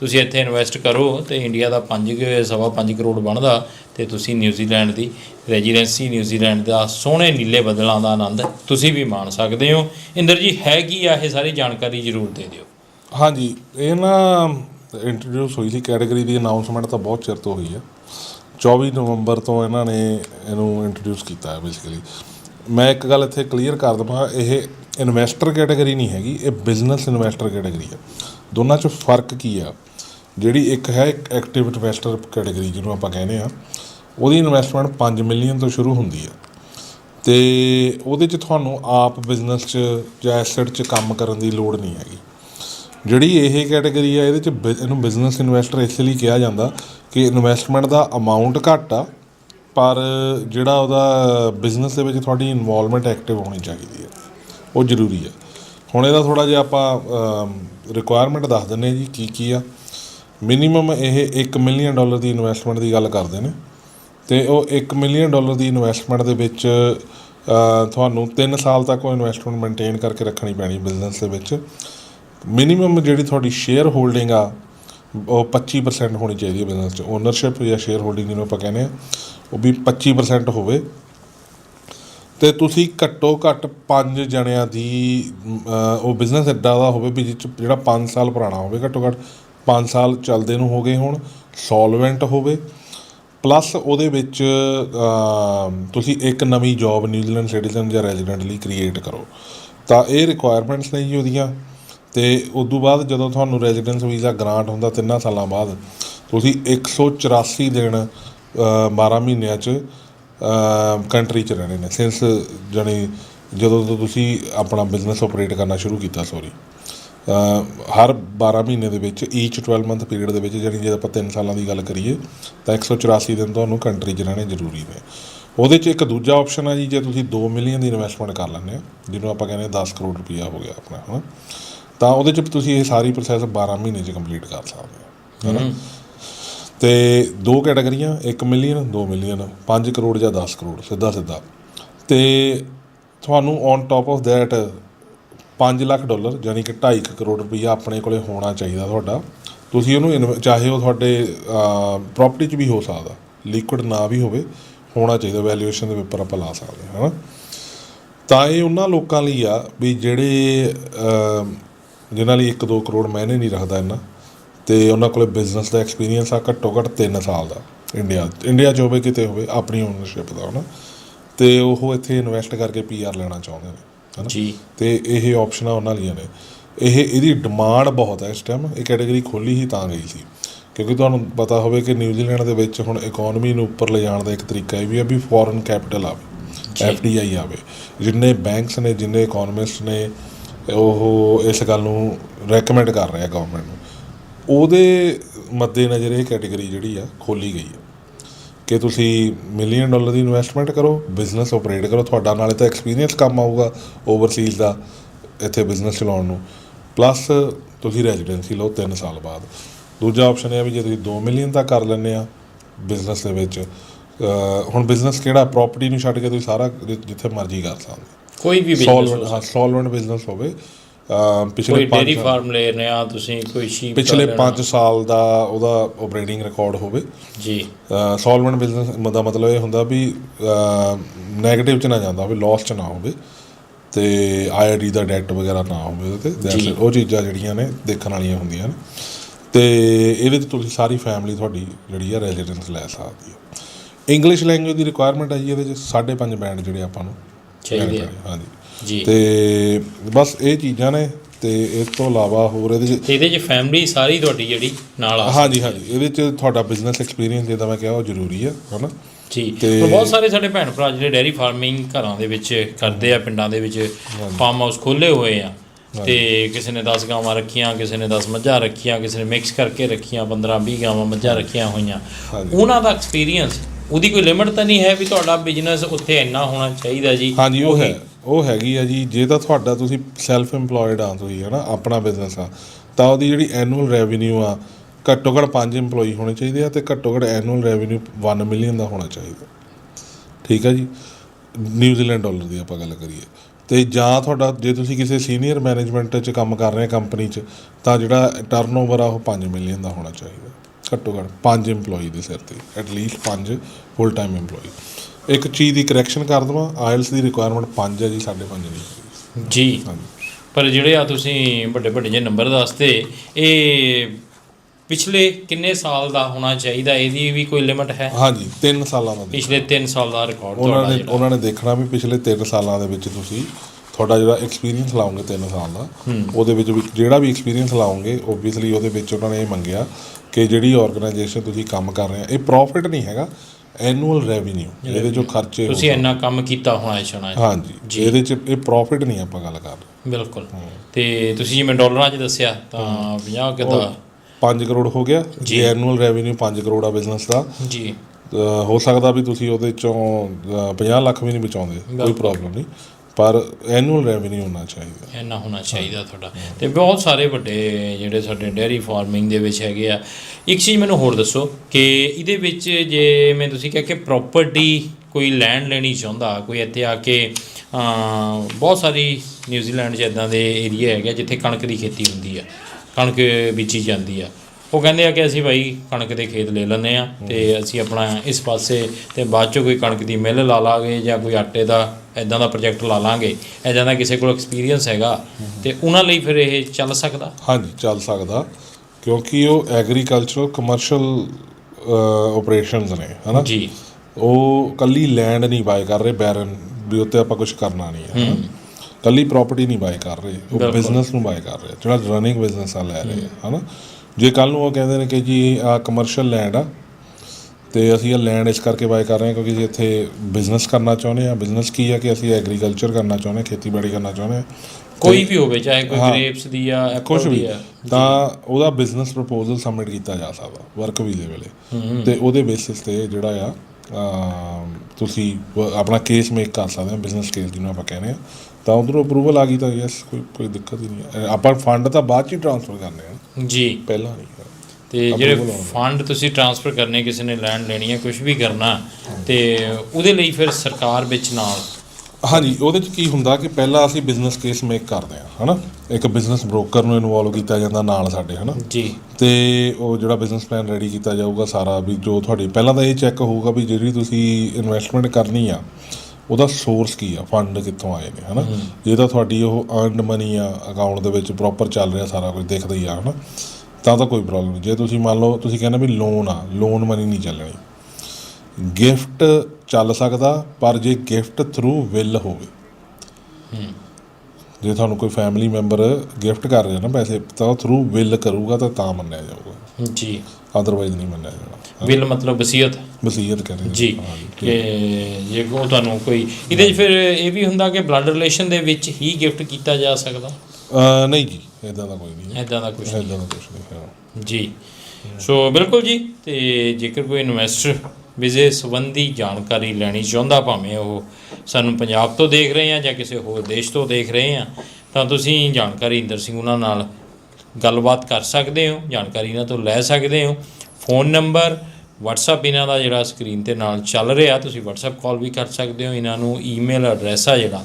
ਤੁਸੀਂ ਇੱਥੇ ਇਨਵੈਸਟ ਕਰੋ ਤੇ ਇੰਡੀਆ ਦਾ 5 ਸਵਾ 5 ਕਰੋੜ ਬਣਦਾ ਤੇ ਤੁਸੀਂ ਨਿਊਜ਼ੀਲੈਂਡ ਦੀ ਰੈਜ਼ੀਡੈਂਸੀ, ਨਿਊਜ਼ੀਲੈਂਡ ਦਾ ਸੋਹਣੇ ਨੀਲੇ ਬਦਲਾਂ ਦਾ ਆਨੰਦ ਤੁਸੀਂ ਵੀ ਮਾਣ ਸਕਦੇ ਹੋ। ਇੰਦਰ ਜੀ, ਹੈ ਕੀ ਆ ਇਹ ਸਾਰੀ ਜਾਣਕਾਰੀ ਜ਼ਰੂਰ ਦੇ ਦਿਓ। ਹਾਂਜੀ, ਇਹ ਨਾ ਇੰਟਰੋਡਿਊਸ ਹੋਈ ਸੀ ਕੈਟਾਗਰੀ ਦੀ ਅਨਾਉਂਸਮੈਂਟ ਤਾਂ ਬਹੁਤ ਚਿਰ ਤੋਂ ਹੋਈ ਹੈ। 24 ਨਵੰਬਰ ਤੋਂ ਇਹਨਾਂ ਨੇ ਇਹਨੂੰ ਇੰਟਰੋਡਿਊਸ ਕੀਤਾ ਹੈ ਬੇਸਿਕਲੀ ਮੈਂ ਇੱਕ ਗੱਲ ਇੱਥੇ ਕਲੀਅਰ ਕਰ ਦਵਾਂ, ਇਹ ਇਨਵੈਸਟਰ ਕੈਟਾਗਰੀ ਨਹੀਂ ਹੈਗੀ, ਇਹ ਬਿਜ਼ਨਸ ਇਨਵੈਸਟਰ ਕੈਟਾਗਰੀ ਹੈ। ਦੋਨਾਂ 'ਚ ਫ਼ਰਕ ਕੀ ਆ? ਜਿਹੜੀ ਇੱਕ ਹੈ ਐਕਟਿਵ ਇਨਵੈਸਟਰ ਕੈਟਾਗਰੀ ਜਿਹਨੂੰ ਆਪਾਂ ਕਹਿੰਦੇ ਆ ਉਹਦੀ ਇਨਵੈਸਟਮੈਂਟ 5 ਮਿਲੀਅਨ ਤੋਂ ਸ਼ੁਰੂ ਹੁੰਦੀ ਹੈ। ਤੇ ਉਹਦੇ 'ਚ ਤੁਹਾਨੂੰ ਆਪ ਬਿਜ਼ਨਸ 'ਚ ਜਾਂ ਐਸੈਟ 'ਚ ਕੰਮ ਕਰਨ ਦੀ ਲੋੜ ਨਹੀਂ ਹੈਗੀ। ਜਿਹੜੀ ਇਹ ਕੈਟਾਗਰੀ ਆ, ਇਹਦੇ 'ਚ ਬਿ- ਇਹਨੂੰ ਬਿਜ਼ਨਸ ਇਨਵੈਸਟਰ ਇਸ ਲਈ ਕਿਹਾ ਜਾਂਦਾ ਕਿ ਇਨਵੈਸਟਮੈਂਟ ਦਾ ਅਮਾਊਂਟ ਘੱਟ ਆ, ਪਰ ਜਿਹੜਾ ਉਹਦਾ ਬਿਜ਼ਨਸ ਦੇ ਵਿੱਚ ਤੁਹਾਡੀ ਇਨਵੋਲਵਮੈਂਟ ਐਕਟਿਵ ਹੋਣੀ ਚਾਹੀਦੀ ਹੈ ਉਹ ਜ਼ਰੂਰੀ ਹੈ ਹੁਣ ਇਹਦਾ ਥੋੜਾ ਜਿਹਾ ਆਪਾਂ ਰਿਕੁਆਇਰਮੈਂਟ ਦੱਸ ਦਿੰਨੇ ਜੀ, ਕੀ ਕੀ ਆ। ਮਿਨੀਮਮ ਇਹ 1 ਮਿਲੀਅਨ ਡਾਲਰ ਦੀ ਇਨਵੈਸਟਮੈਂਟ ਦੀ ਗੱਲ ਕਰਦੇ ਨੇ। ਤੇ ਉਹ 1 ਮਿਲੀਅਨ ਡਾਲਰ ਦੀ ਇਨਵੈਸਟਮੈਂਟ ਦੇ ਵਿੱਚ ਤੁਹਾਨੂੰ 3 ਸਾਲ ਤੱਕ ਉਹ ਇਨਵੈਸਟਮੈਂਟ ਮੇਨਟੇਨ ਕਰਕੇ ਰੱਖਣੀ ਪੈਣੀ ਬਿਜ਼ਨਸ ਦੇ ਵਿੱਚ। ਮਿਨੀਮਮ ਜਿਹੜੀ ਤੁਹਾਡੀ ਸ਼ੇਅਰ ਹੋਲਡਿੰਗ ਆ, ਉਹ 25% ਹੋਣੀ ਚਾਹੀਦੀ ਹੈ ਬਿਜ਼ਨਸ 'ਚ। ਓਨਰਸ਼ਿਪ ਜਾਂ ਸ਼ੇਅਰ ਹੋਲਡਿੰਗ ਜਿਹਨੂੰ ਆਪਾਂ ਕਹਿੰਦੇ ਆ, ਉਹ ਵੀ 25% ਹੋਵੇ। ਤੇ ਤੁਸੀਂ ਘੱਟੋ ਘੱਟ 5 ਜਣਿਆਂ ਦੀ ਉਹ ਬਿਜ਼ਨਸ ਇੱਦਾਂ ਦਾ ਹੋਵੇ ਵੀ ਜਿਹ 'ਚ ਜਿਹੜਾ 5 ਸਾਲ ਪੁਰਾਣਾ ਹੋਵੇ। ਘੱਟੋ ਘੱਟ 5 ਸਾਲ ਚੱਲਦੇ ਨੂੰ ਹੋ ਗਏ ਹੁਣ ਸੋਲਵੈਂਟ ਹੋਵੇ। ਪਲੱਸ ਉਹਦੇ ਵਿੱਚ ਤੁਸੀਂ ਇੱਕ ਨਵੀਂ ਜੌਬ ਨਿਊਜ਼ੀਲੈਂਡ ਸਿਟੀਜ਼ਨ ਜਾਂ ਰੈਜ਼ੀਡੈਂਟ ਲਈ ਕ੍ਰੀਏਟ ਕਰੋ। ਤਾਂ ਇਹ ਰਿਕੁਆਇਰਮੈਂਟਸ ਨੇ ਜੀ ਉਹਦੀਆਂ। ਤੇ ਉਸ ਤੋਂ ਬਾਅਦ ਜਦੋਂ ਤੁਹਾਨੂੰ ਰੈਜ਼ੀਡੈਂਸ ਵੀਜ਼ਾ ਗ੍ਰਾਂਟ ਹੁੰਦਾ ਤਿੰਨਾਂ ਸਾਲਾਂ ਬਾਅਦ ਤੁਸੀਂ 184 ਦਿਨ ਅ, 12 ਮਹੀਨਿਆਂ 'ਚ ਕੰਟਰੀ 'ਚ ਰਹਿਣੇ ਨੇ ਸਿੰਸ ਜਾਣੀ ਜਦੋਂ ਤੋਂ ਤੁਸੀਂ ਆਪਣਾ ਬਿਜ਼ਨਸ ਆਪਰੇਟ ਕਰਨਾ ਸ਼ੁਰੂ ਕੀਤਾ ਸੌਰੀ ਹਰ 12 ਮਹੀਨੇ ਦੇ ਵਿੱਚ ਈਚ 12 ਮੰਥ ਪੀਰੀਅਡ ਦੇ ਵਿੱਚ ਜਾਣੀ ਜੇ ਆਪਾਂ 3 ਸਾਲਾਂ ਦੀ ਗੱਲ ਕਰੀਏ ਤਾਂ 184 ਦਿਨ ਤੁਹਾਨੂੰ ਕੰਟਰੀ 'ਚ ਰਹਿਣੇ ਜ਼ਰੂਰੀ ਨੇ। ਉਹਦੇ 'ਚ ਇੱਕ ਦੂਜਾ ਆਪਸ਼ਨ ਹੈ ਜੀ ਜੇ ਤੁਸੀਂ 2 ਮਿਲੀਅਨ ਦੀ ਇਨਵੈਸਟਮੈਂਟ ਕਰ ਲੈਂਦੇ ਹੋ ਜਿਹਨੂੰ ਆਪਾਂ ਕਹਿੰਦੇ 10 ਕਰੋੜ ਰੁਪਈਆ ਹੋ ਗਿਆ ਆਪਣਾ ਹਨਾ? ਤਾਂ ਉਹਦੇ 'ਚ ਤੁਸੀਂ ਇਹ ਸਾਰੀ ਪ੍ਰੋਸੈਸ 12 ਮਹੀਨੇ 'ਚ ਕੰਪਲੀਟ ਕਰ ਸਕਦੇ ਹੋ ਹਨਾ ਤੇ ਦੋ ਕੈਟਾਗਰੀਆਂ 1 ਮਿਲੀਅਨ 2 ਮਿਲੀਅਨ 5 ਕਰੋੜ ਜਾਂ 10 ਕਰੋੜ ਸਿੱਧਾ ਸਿੱਧਾ। ਤੇ ਤੁਹਾਨੂੰ on top of that 5 lakh dollar ਯਾਨੀ ਕਿ 2.5 ਕਰੋੜ ਰੁਪਈਆ ਆਪਣੇ ਕੋਲੇ ਹੋਣਾ ਚਾਹੀਦਾ ਤੁਹਾਡਾ। ਤੁਸੀਂ ਉਹਨੂੰ ਚਾਹੇ ਉਹ ਤੁਹਾਡੇ ਪ੍ਰਾਪਰਟੀ 'ਚ ਵੀ ਹੋ ਸਕਦਾ ਲਿਕੁਇਡ ਨਾ ਵੀ ਹੋਵੇ ਹੋਣਾ ਚਾਹੀਦਾ ਵੈਲਿਊਏਸ਼ਨ ਦੇ ਪੇਪਰ ਆਪਾਂ ਲਾ ਸਕਦੇ ਹਾਂ ਹਨਾ ਤਾਂ ਇਹ ਉਹਨਾਂ ਲੋਕਾਂ ਲਈ ਆ ਵੀ ਜਿਹੜੇ ਜਿਨ੍ਹਾਂ ਲਈ 1-2 ਕਰੋੜ ਮਹੀਨੇ ਨਹੀਂ ਰੱਖਦਾ ਇੰਨਾ। ਤੇ ਉਹਨਾਂ ਕੋਲੇ ਬਿਜ਼ਨਸ ਦਾ ਐਕਸਪੀਰੀਅੰਸ ਆ ਘੱਟੋ ਘੱਟ 3 ਸਾਲ ਦਾ ਇੰਡੀਆ ਇੰਡੀਆ 'ਚ ਹੋਵੇ ਕਿਤੇ ਹੋਵੇ ਆਪਣੀ ਓਨਰਸ਼ਿਪ ਦਾ ਹਨਾ। ਤੇ ਉਹ ਇੱਥੇ ਇਨਵੈਸਟ ਕਰਕੇ ਪੀਆਰ ਲੈਣਾ ਚਾਹੁੰਦੇ ਨੇ ਹਨਾ। ਜੀ। ਤੇ ਇਹ ਆਪਸ਼ਨਾਂ ਉਹਨਾਂ ਲਈਆਂ ਨੇ। ਇਹ ਇਹਦੀ ਡਿਮਾਂਡ ਬਹੁਤ ਹੈ ਇਸ ਟਾਈਮ ਇਹ ਕੈਟਾਗਰੀ ਖੋਲੀ ਹੀ ਤਾਂ ਗਈ ਸੀ। ਕਿਉਂਕਿ ਤੁਹਾਨੂੰ ਪਤਾ ਹੋਵੇ ਕਿ ਨਿਊਜ਼ੀਲੈਂਡ ਦੇ ਵਿੱਚ ਹੁਣ ਇਕਨੋਮੀ ਨੂੰ ਉੱਪਰ ਲਿਜਾਣ ਦਾ ਇੱਕ ਤਰੀਕਾ ਇਹ ਵੀ ਹੈ ਵੀ ਫੋਰਨ ਕੈਪੀਟਲ ਆਵੇ ਐਫਡੀਆਈ ਆਵੇ। ਜਿੰਨੇ ਬੈਂਕਸ ਨੇ ਜਿੰਨੇ ਇਕਨੋਮਿਸਟ ਨੇ ਉਹ ਇਸ ਗੱਲ ਨੂੰ ਰეკਮੈਂਡ ਕਰ ਰਿਹਾ ਆ ਗਵਰਨਮੈਂਟ ਨੂੰ। ਉਹਦੇ ਮੱਦੇ ਨਜ਼ਰ ਇਹ ਕੈਟਾਗਰੀ ਜਿਹੜੀ ਆ ਖੋਲੀ ਗਈ ਹੈ ਕਿ ਤੁਸੀਂ ਮਿਲੀਅਨ ਡਾਲਰ ਦੀ ਇਨਵੈਸਟਮੈਂਟ ਕਰੋ ਬਿਜ਼ਨਸ ਆਪਰੇਟ ਕਰੋ। ਤੁਹਾਡਾ ਨਾਲੇ ਤਾਂ ਐਕਸਪੀਰੀਅੰਸ ਕੰਮ ਆਊਗਾ ਓਵਰਸੀਜ਼ ਦਾ ਇੱਥੇ ਬਿਜ਼ਨਸ ਚਲਾਉਣ ਨੂੰ। ਪਲੱਸ ਤੁਸੀਂ ਰੈਜ਼ੀਡੈਂਸੀ ਲਓ 3 ਸਾਲ ਬਾਅਦ। ਦੂਜਾ ਆਪਸ਼ਨ ਇਹ ਆ ਵੀ ਜੇ ਤੁਸੀਂ 2 ਮਿਲੀਅਨ ਦਾ ਕਰ ਲੈਂਦੇ ਆ ਬਿਜ਼ਨਸ ਦੇ ਵਿੱਚ। ਹੁਣ ਬਿਜ਼ਨਸ ਕਿਹੜਾ ਪ੍ਰਾਪਰਟੀ ਨੂੰ ਛੱਡ ਕੇ ਤੁਸੀਂ ਸਾਰਾ ਜਿੱਥੇ ਮਰਜ਼ੀ ਕਰ ਸਕਦੇ ਕੋਈ ਵੀ ਬਿਜ਼ਨਸ ਹਾਂ ਸੋਲਵੈਂਟ ਬਿਜ਼ਨਸ ਹੋਵੇ। ਪਿਛਲੇ ਕੋਈ ਪੰਜ ਡੇਰੀ ਸਾਲ- ਫਾਰਮ ਲੈ ਰਹੇ ਆ ਤੁਸੀਂ ਕੋਈ ਸ਼ੀਪ ਪਿਛਲੇ 5 ਸਾਲ ਦਾ ਉਹਦਾ ਆਪਰੇਟਿੰਗ ਰਿਕਾਰਡ ਹੋਵੇ। ਜੀ। ਸੋਲਵੈਂਟ ਬਿਜ਼ਨਸ ਦਾ ਮਤਲਬ ਇਹ ਹੁੰਦਾ ਵੀ 네ਗੇਟਿਵ ਚ ਨਾ ਜਾਂਦਾ ਹੋਵੇ ਲਾਸ ਚ ਨਾ ਹੋਵੇ ਤੇ ਆਈਆਰਡੀ ਦਾ ਡੈਟ ਵਗੈਰਾ ਨਾ ਹੋਵੇ ਉਹਦੇ ਤੇ. ਉਹ ਚੀਜ਼ਾਂ ਜਿਹੜੀਆਂ ਨੇ ਦੇਖਣ ਵਾਲੀਆਂ ਹੁੰਦੀਆਂ ਨੇ। ਤੇ ਇਹਦੇ 'ਚ ਤੁਸੀਂ ਸਾਰੀ ਫੈਮਿਲੀ ਤੁਹਾਡੀ ਜਿਹੜੀ ਆ ਰੈਜ਼ੀਡੈਂਸ ਲੈ ਸਕਦੀ ਹੈ। ਇੰਗਲਿਸ਼ ਲੈਂਗੁਏਜ ਦੀ ਰਿਕੁਆਇਰਮੈਂਟ ਜੀ ਇਹਦੇ 'ਚ। 5.5 ਬੈਂਡ ਜਿਹੜੇ ਆਪਾਂ ਨੂੰ ਚਾਹੀਦੇ ਆ। ਹਾਂਜੀ ਜੀ। ਤੇ ਬਸ ਇਹ ਚੀਜ਼ਾਂ ਨੇ ਤੇ ਇਸ ਤੋਂ ਇਲਾਵਾ ਹੋਰ ਇਹਦੇ 'ਚ ਤੇ ਇਹਦੇ 'ਚ ਫੈਮਿਲੀ ਸਾਰੀ ਤੁਹਾਡੀ ਜਿਹੜੀ ਨਾਲ ਆ। ਹਾਂਜੀ ਹਾਂਜੀ। ਇਹਦੇ 'ਚ ਤੁਹਾਡਾ ਬਿਜ਼ਨਸ ਐਕਸਪੀਰੀਅੰਸ ਜਿੱਦਾਂ ਮੈਂ ਕਿਹਾ ਉਹ ਜ਼ਰੂਰੀ ਆ ਹਨਾ? ਜੀ। ਤੇ- ਹੁਣ ਬਹੁਤ ਸਾਰੇ ਸਾਡੇ ਭੈਣ ਭਰਾ ਜਿਹੜੇ ਡੈਰੀ ਫਾਰਮਿੰਗ ਘਰਾਂ ਦੇ ਵਿੱਚ ਕਰਦੇ ਆ ਪਿੰਡਾਂ ਦੇ ਵਿੱਚ ਫਾਰਮ ਹਾਊਸ ਖੋਲੇ ਹੋਏ ਆ। ਤੇ ਕਿਸੇ ਨੇ 10 ਗਾਵਾਂ ਰੱਖੀਆਂ ਕਿਸੇ ਨੇ 10 ਮੱਝਾਂ ਰੱਖੀਆਂ ਕਿਸੇ ਨੇ ਮਿਕਸ ਕਰਕੇ ਰੱਖੀਆਂ 15 20 ਗਾਵਾਂ ਮੱਝਾਂ ਰੱਖੀਆਂ ਹੋਈਆਂ। ਹਾਂਜੀ। ਉਹਨਾਂ ਦਾ ਐਕਸਪੀਰੀਅੰਸ ਉਹਦੀ ਕੋਈ ਲਿਮਟ ਤਾਂ ਨਹੀਂ ਹੈ ਵੀ ਤੁਹਾਡਾ ਬਿਜ਼ਨਸ ਉੱਥੇ ਇੰਨਾ ਹੋਣਾ ਚਾਹੀਦਾ ਜੀ? ਹਾਂਜੀ ਉਹ ਹੈ। ਉਹ ਹੈਗੀ ਆ ਜੀ। ਜੇ ਤਾਂ ਤੁਹਾਡਾ ਤੁਸੀਂ ਸੈਲਫ EMPLOYED ਆ ਤੁਸੀਂ ਹਨਾ ਆਪਣਾ ਬਿਜ਼ਨਸ ਆ ਤਾਂ ਉਹਦੀ ਜਿਹੜੀ ਐਨੂਅਲ ਰੈਵਨਿਊ ਆ ਘੱਟੋ ਘੱਟ 5 EMPLOYE ਹੋਣੇ ਚਾਹੀਦੇ ਆ ਤੇ ਘੱਟੋ ਘੱਟ ਐਨੂਅਲ ਰੈਵਨਿਊ 1 ਮਿਲੀਅਨ ਦਾ ਹੋਣਾ ਚਾਹੀਦਾ। ਠੀਕ ਆ ਜੀ? ਨਿਊਜ਼ੀਲੈਂਡ ਡਾਲਰ ਦੀ ਆਪਾਂ ਗੱਲ ਕਰੀਏ। ਤੇ ਜਾਂ ਤੁਹਾਡਾ ਜੇ ਤੁਸੀਂ ਕਿਸੇ ਸੀਨੀਅਰ ਮੈਨੇਜਮੈਂਟ 'ਚ ਕੰਮ ਕਰ ਰਹੇ ਆ ਕੰਪਨੀ 'ਚ ਤਾਂ ਜਿਹੜਾ ਟਰਨਓਵਰ ਆ ਉਹ 5 ਮਿਲੀਅਨ ਦਾ ਹੋਣਾ ਚਾਹੀਦਾ। ਘੱਟੋ ਘੱਟ 5 EMPLOYE ਦੇ ਸਿਰ ਤੇ at least 5 full time EMPLOYE ਇੱਕ ਚੀਜ਼ ਦੀ ਕਰੈਕਸ਼ਨ ਕਰ ਦਵਾਂ ਆਇਲਸ ਦੀ ਰਿਕੁਆਇਰਮੈਂਟ 5 ਹੈ ਜੀ 5.5 ਨਹੀਂ ਜੀ। ਪਰ ਜਿਹੜੇ ਆ ਤੁਸੀਂ ਵੱਡੇ ਵੱਡੇ ਜਿਹੇ ਨੰਬਰ ਦੱਸਦੇ ਇਹ ਪਿਛਲੇ ਕਿੰਨੇ ਸਾਲ ਦਾ ਹੋਣਾ ਚਾਹੀਦਾ? ਇਹਦੀ ਵੀ ਕੋਈ ਲਿਮਟ ਹੈ? ਹਾਂਜੀ 3 ਸਾਲਾਂ ਦਾ ਪਿਛਲੇ 3 ਸਾਲ ਦਾ ਰਿਕਾਰਡ ਉਹਨਾਂ ਨੇ ਉਹਨਾਂ ਨੇ ਦੇਖਣਾ ਵੀ ਪਿਛਲੇ 3 ਸਾਲਾਂ ਦੇ ਵਿੱਚ ਤੁਸੀਂ ਤੁਹਾਡਾ ਜਿਹੜਾ ਐਕਸਪੀਰੀਅੰਸ ਲਾਉਂਗੇ 3 ਸਾਲ ਦਾ ਉਹਦੇ ਵਿੱਚ ਵੀ ਜਿਹੜਾ ਵੀ ਐਕਸਪੀਰੀਅੰਸ ਲਾਉਂਗੇ ਓਬਵੀਅਸਲੀ ਉਹਦੇ ਵਿੱਚ ਉਹਨਾਂ ਨੇ ਇਹ ਮੰਗਿਆ ਕਿ ਜਿਹੜੀ ਆਰਗੇਨਾਈਜੇਸ਼ਨ ਤੁਸੀਂ ਕੰਮ ਕਰ ਰਹੇ ਆ ਇਹ ਪ੍ਰੋਫਿਟ ਨਹੀਂ ਹੈਗਾ ਐਨੂਅਲ ਰੈਵਨਿਊ ਇਹਦੇ ਜੋ ਖਰਚੇ ਤੁਸੀਂ ਇੰਨਾ ਕੰਮ ਕੀਤਾ ਹੋਣਾ ਹੈ ਹਾਂਜੀ ਇਹਦੇ ਚ ਇਹ ਪ੍ਰੋਫਿਟ ਨਹੀਂ ਆਪਾਂ ਗੱਲ ਕਰ ਰਹੇ। ਬਿਲਕੁਲ। ਤੇ ਤੁਸੀਂ ਜਿਵੇਂ ਡਾਲਰਾਂ 'ਚ ਦੱਸਿਆ ਤਾਂ 50 ਕਿਦਾ 5 ਕਰੋੜ ਹੋ ਗਿਆ। ਜੇ। ਐਨੂਅਲ ਰੈਵਨਿਊ 5 ਕਰੋੜ ਆ ਬਿਜ਼ਨਸ ਦਾ ਜੀ। ਹੋ ਸਕਦਾ ਵੀ ਤੁਸੀਂ ਉਹਦੇ ਚੋਂ ਅ, 50 ਲੱਖ ਵੀ ਨਹੀਂ ਬਚਾਉਂਦੇ ਕੋਈ ਪ੍ਰੋਬਲਮ ਨਹੀਂ। ਪਰ ਐਨੂਅਲ ਰੈਵਨਿਊ ਹੋਣਾ ਚਾਹੀਦਾ। ਇੰਨਾ ਹੋਣਾ ਚਾਹੀਦਾ ਤੁਹਾਡਾ। ਤੇ ਬਹੁਤ ਸਾਰੇ ਵੱਡੇ ਜਿਹੜੇ ਸਾਡੇ ਡੇਅਰੀ ਫਾਰਮਿੰਗ ਦੇ ਵਿੱਚ ਹੈਗੇ ਆ। ਇੱਕ ਚੀਜ਼ ਮੈਨੂੰ ਹੋਰ ਦੱਸੋ ਕਿ ਇਹਦੇ ਵਿੱਚ ਜੇ ਮੈਂ ਤੁਸੀਂ ਕਿਹਾ ਕਿ ਪ੍ਰਾਪਰਟੀ ਕੋਈ ਲੈਂਡ ਲੈਣੀ ਚਾਹੁੰਦਾ, ਕੋਈ ਇੱਥੇ ਆ ਕੇ ਬਹੁਤ ਸਾਰੀ ਨਿਊਜ਼ੀਲੈਂਡ 'ਚ ਇਦਾਂ ਦੇ ਏਰੀਆ ਹੈਗੇ ਆ ਜਿੱਥੇ ਕਣਕ ਦੀ ਖੇਤੀ ਹੁੰਦੀ ਆ, ਕਣਕ ਬੀਜੀ ਜਾਂਦੀ ਆ। ਉਹ ਕਹਿੰਦੇ ਆ ਕਿ ਅਸੀਂ ਭਾਈ ਕਣਕ ਦੇ ਖੇਤ ਲੈ ਲੈਂਦੇ ਆ ਤੇ ਅਸੀਂ ਆਪਣਾ ਇਸ ਪਾਸੇ ਤੇ ਬਾਅਦ ਚੋਂ ਕੋਈ ਕਣਕ ਦੀ ਮਿੱਲ ਲਾ ਲਾਂਗੇ ਜਾਂ ਕੋਈ ਆਟੇ ਦਾ ਇਦਾਂ ਦਾ ਪ੍ਰੋਜੈਕਟ ਲਾ ਲਾਂਗੇ ਇਦਾਂ ਦਾ ਕਿਸੇ ਕੋਲ ਐਕਸਪੀਰੀਅੰਸ ਹੈਗਾ ਤੇ ਉਹਨਾਂ ਲਈ ਫਿਰ ਇਹ ਚੱਲ ਸਕਦਾ? ਹਾਂਜੀ ਚੱਲ ਸਕਦਾ ਕਿਉਂਕਿ ਉਹ ਐਗਰੀਕਲਚਰਲ ਕਮਰਸ਼ੀਅਲ ਆਪਰੇਸ਼ਨਸ ਨੇ ਹਨਾ? ਜੀ। ਉਹ ਕੱਲੀ ਲੈਂਡ ਨਹੀਂ ਬਾਏ ਕਰ ਰਹੇ ਬੈਰਨ ਵੀ ਉੱਤੇ ਆਪਾਂ ਕੁਝ ਕਰਨਾ ਨਹੀਂ ਹੈ। ਕੱਲੀ ਪ੍ਰਾਪਰਟੀ ਨਹੀਂ ਬਾਏ ਕਰ ਰਹੇ ਉਹ। ਬਿਜ਼ਨਸ ਨੂੰ ਬਾਏ ਕਰ ਰਹੇ ਜਿਹੜਾ ਰਨਿੰਗ ਬਿਜ਼ਨਸ ਆ ਲੈ ਰਹੇ ਹਨਾ? ਜੇ ਕੱਲ ਨੂੰ ਉਹ ਕਹਿੰਦੇ ਨੇ ਕਿ ਜੀ ਆ ਕਮਰਸ਼ੀਅਲ ਲੈਂਡ ਆ ਤੇ ਅਸੀਂ ਇਹ ਲੈਂਡ ਇਸ ਕਰਕੇ ਬਾਏ ਕਰ ਰਹੇ ਹਾਂ ਕਿਉਂਕਿ ਜੀ ਇੱਥੇ ਬਿਜ਼ਨਸ ਕਰਨਾ ਚਾਹੁੰਦੇ ਆ ਬਿਜ਼ਨਸ ਕੀ ਆ ਕਿ ਅਸੀਂ ਐਗਰੀਕਲਚਰ ਕਰਨਾ ਚਾਹੁੰਦੇ ਹਾਂ ਖੇਤੀਬਾੜੀ ਕਰਨਾ ਚਾਹੁੰਦੇ ਆ ਕੋਈ ਵੀ ਹੋਵੇ ਚਾਹੇ ਕੋਈ ਹਾਂ। ਗ੍ਰੇਪਸ ਦੀ ਆ ਐਪਲ ਦੀ ਆ। ਤਾਂ ਉਹਦਾ ਬਿਜ਼ਨਸ ਪ੍ਰਪੋਜ਼ਲ ਸਬਮਿਟ ਕੀਤਾ ਜਾ ਸਕਦਾ ਵਰਕ ਵੀਜ਼ੇ ਵੇਲੇ। ਤੇ ਉਹਦੇ ਬੇਸਿਸ ਤੇ ਜਿਹੜਾ ਆ ਤੁਸੀਂ ਆਪਣਾ ਕੇਸ ਮੇਕ ਕਰ ਸਕਦੇ ਹੋ ਬਿਜ਼ਨਸ ਕੇਸ ਜਿਹਨੂੰ ਆਪਾਂ ਕਹਿੰਦੇ ਆ ਤਾਂ ਉਧਰੋਂ ਅਪਰੂਵਲ ਆ ਗਈ ਤਾਂ ਯੈਸ ਕੋਈ ਕੋਈ ਦਿੱਕਤ ਹੀ ਨਹੀਂ ਹੈ। ਆਪਾਂ ਫੰਡ ਤਾਂ ਬਾਅਦ ਚ ਹੀ ਟ੍ਰਾਂਸਫਰ ਕਰਨੇ ਆ। ਜੀ। ਪਹਿਲਾਂ ਨਹੀਂ। ਤੇ ਜਿਹੜੇ ਫੰਡ ਤੁਸੀਂ ਟ੍ਰਾਂਸਫਰ ਕਰਨੇ ਕਿਸੇ ਨੇ ਲੈਂਡ ਲੈਣੀ ਹੈ ਕੁਝ ਵੀ ਕਰਨਾ ਤੇ ਉਹਦੇ ਲਈ ਫਿਰ ਸਰਕਾਰ ਵਿੱਚ ਨਾਲ। ਹਾਂਜੀ ਉਹਦੇ ਚ ਕੀ ਹੁੰਦਾ ਕਿ ਪਹਿਲਾਂ ਅਸੀਂ ਬਿਜ਼ਨਸ ਕੇਸ ਮੇਕ ਕਰਦੇ ਆ ਹਨਾ? ਇੱਕ ਬਿਜ਼ਨਸ ਬ੍ਰੋਕਰ ਨੂੰ ਇਨਵੋਲਵ ਕੀਤਾ ਜਾਂਦਾ ਨਾਲ ਸਾਡੇ ਹਨਾ? ਜੀ। ਤੇ ਉਹ ਜਿਹੜਾ ਬਿਜ਼ਨਸ ਪਲਾਨ ਰੈਡੀ ਕੀਤਾ ਜਾਊਗਾ ਸਾਰਾ ਵੀ ਜੋ ਤੁਹਾਡੀ ਪਹਿਲਾਂ ਤਾਂ ਇਹ ਚੈੱਕ ਹੋਊਗਾ ਵੀ ਜਿਹੜੀ ਤੁਸੀਂ ਇਨਵੈਸਟਮੈਂਟ ਕਰਨੀ ਆ ਉਹਦਾ ਸੋਰਸ ਕੀ ਆ ਫੰਡ ਕਿੱਥੋਂ ਆਏ ਨੇ ਹਨਾ? ਜੇ ਤਾਂ ਤੁਹਾਡੀ ਉਹ ਅਰਨਡ ਮਨੀ ਆ ਅਕਾਊਂਟ ਦੇ ਵਿੱਚ ਪ੍ਰੋਪਰ ਚੱਲ ਰਿਹਾ ਸਾਰਾ ਕੁਝ ਦਿਖਦਾ ਹੀ ਆ ਹਨਾ? ਤਾਂ ਤਾਂ ਕੋਈ ਪ੍ਰੋਬਲਮ ਨਹੀਂ। ਜੇ ਤੁਸੀਂ ਮੰਨ ਲਓ ਤੁਸੀਂ ਕਹਿੰਦੇ ਵੀ ਲੋਨ ਆ ਲੋਨ ਮਨੀ ਨਹੀਂ ਚੱਲਣੀ। ਗਿਫਟ ਚੱਲ ਸਕਦਾ ਪਰ ਜੇ ਗਿਫਟ ਥਰੂ ਵਿਲ ਹੋਵੇ। ਜੇ ਤੁਹਾਨੂੰ ਕੋਈ ਫੈਮਿਲੀ ਮੈਂਬਰ ਗਿਫਟ ਕਰ ਰਿਹਾ ਨਾ ਪੈਸੇ ਤਾਂ ਉਹ ਥਰੂ ਵਿਲ ਕਰੂਗਾ ਤਾਂ ਤਾਂ ਮੰਨਿਆ ਜਾਊਗਾ। ਜੀ। ਅਦਰਵਾਈਜ਼ ਨਹੀਂ ਮੰਨਿਆ ਜਾਣਾ। ਵਿਲ ਮਤਲਬ ਵਸੀਅਤ? ਵਸੀਅਤ ਕਹਿੰਦੇ। ਜੀ। ਕਿ ਜੇ। ਕੋ ਤੁਹਾਨੂੰ ਕੋਈ ਇਹਦੇ ਫਿਰ ਇਹ ਵੀ ਹੁੰਦਾ ਕਿ ਬਲੱਡ ਰਿਲੇਸ਼ਨ ਦੇ ਵਿੱਚ ਹੀ ਗਿਫਟ ਕੀਤਾ ਜਾ ਸਕਦਾ? ਨਹੀਂ ਜੀ। ਇਦਾਂ ਦਾ ਕੋਈ ਨਹੀਂ ਐਦਾਂ ਦਾ ਕੁਝ ਇਦਾਂ ਦਾ ਕੁਝ ਨਹੀਂ ਹੈ। ਜੀ। ਸੋ ਬਿਲਕੁਲ ਜੀ ਤੇ ਜੇਕਰ ਕੋਈ ਇਨਵੈਸਟਰ ਵਿਜ਼ੇ ਸੰਬੰਧੀ ਜਾਣਕਾਰੀ ਲੈਣੀ ਚਾਹੁੰਦਾ ਭਾਵੇਂ ਉਹ ਸਾਨੂੰ ਪੰਜਾਬ ਤੋਂ ਦੇਖ ਰਹੇ ਆ ਜਾਂ ਕਿਸੇ ਹੋਰ ਦੇਸ਼ ਤੋਂ ਦੇਖ ਰਹੇ ਆ ਤਾਂ ਤੁਸੀਂ ਜਾਣਕਾਰੀ ਇੰਦਰ ਸਿੰਘ ਉਹਨਾਂ ਨਾਲ ਗੱਲਬਾਤ ਕਰ ਸਕਦੇ ਹੋ ਜਾਣਕਾਰੀ ਇਹਨਾਂ ਤੋਂ ਲੈ ਸਕਦੇ ਹੋ। ਫੋਨ ਨੰਬਰ WhatsApp ਇਹਨਾਂ ਦਾ ਜਿਹੜਾ ਸਕਰੀਨ ਤੇ ਨਾਲ ਚੱਲ ਰਿਹਾ ਤੁਸੀਂ WhatsApp ਕਾਲ ਵੀ ਕਰ ਸਕਦੇ ਹੋ। ਇਹਨਾਂ ਨੂੰ ਈਮੇਲ ਐਡਰੈਸ ਆ ਜਿਹੜਾ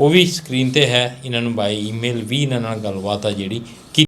ਉਹ ਵੀ ਸਕਰੀਨ ਤੇ ਹੈ, ਇਹਨਾਂ ਨੂੰ ਬਾਈ ਈਮੇਲ ਵੀ ਇਹਨਾਂ ਨਾਲ ਗੱਲਬਾਤ ਆ ਜਿਹੜੀ